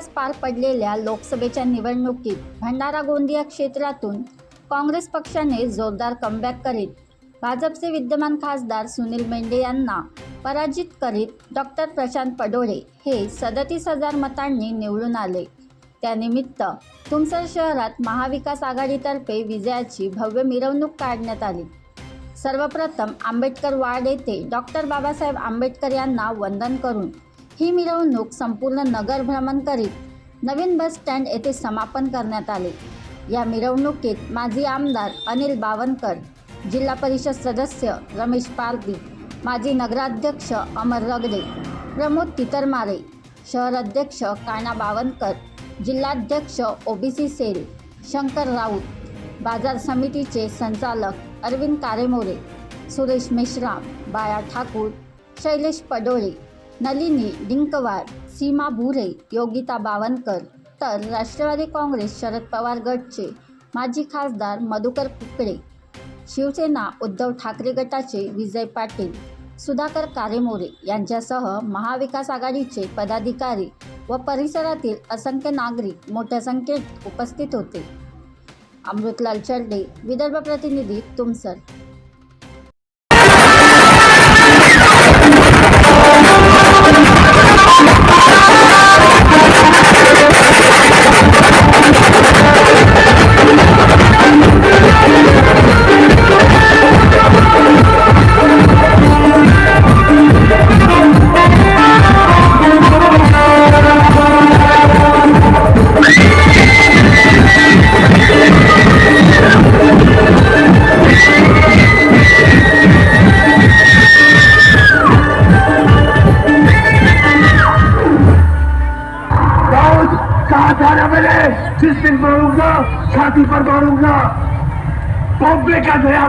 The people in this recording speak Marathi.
नुकत्याच पार पडलेल्या लोकसभेच्या निवडणुकीत भंडारा गोंदिया क्षेत्रातून काँग्रेस पक्षाने जोरदार कमबॅक करीत भाजपचे विद्यमान खासदार सुनील मेंढे यांना पराजित करीत डॉक्टर प्रशांत पडोळे हे सदतीस हजार मतांनी निवडून आले. त्यानिमित्त तुमसर शहरात महाविकास आघाडीतर्फे विजयाची भव्य मिरवणूक काढण्यात आली. सर्वप्रथम आंबेडकर वार्ड येथे डॉक्टर बाबासाहेब आंबेडकर यांना वंदन करून ही मिरवणूक संपूर्ण नगर भ्रमण करीत नवीन बस स्टँड येथे समापन करण्यात आले. या मिरवणुकीत माजी आमदार अनिल बावनकर जिल्हा परिषद सदस्य रमेश पारदी माजी नगराध्यक्ष अमर रगडे प्रमोद तितरमारे शहर अध्यक्ष काना बावनकर जिल्हाध्यक्ष ओबीसी सेल शंकर राऊत बाजार समितीचे संचालक अरविंद कारेमोरे सुरेश मेश्राम बाया ठाकूर शैलेश पडोळे नलिनी डिंकवार सीमा भुरे योगिता बावनकर तर राष्ट्रवादी काँग्रेस शरद पवार गटचे माजी खासदार मधुकर कुकडे शिवसेना उद्धव ठाकरे गटाचे विजय पाटील सुधाकर कारेमोरे यांच्यासह महाविकास आघाडीचे पदाधिकारी व परिसरातील असंख्य नागरिक मोठ्या संख्येत उपस्थित होते. अमृतलाल चर्डे विदर्भ प्रतिनिधी तुमसर. कहा था ना मैंने जिस दिन मारूंगा छाती पर मारूंगा बॉम्बे का नया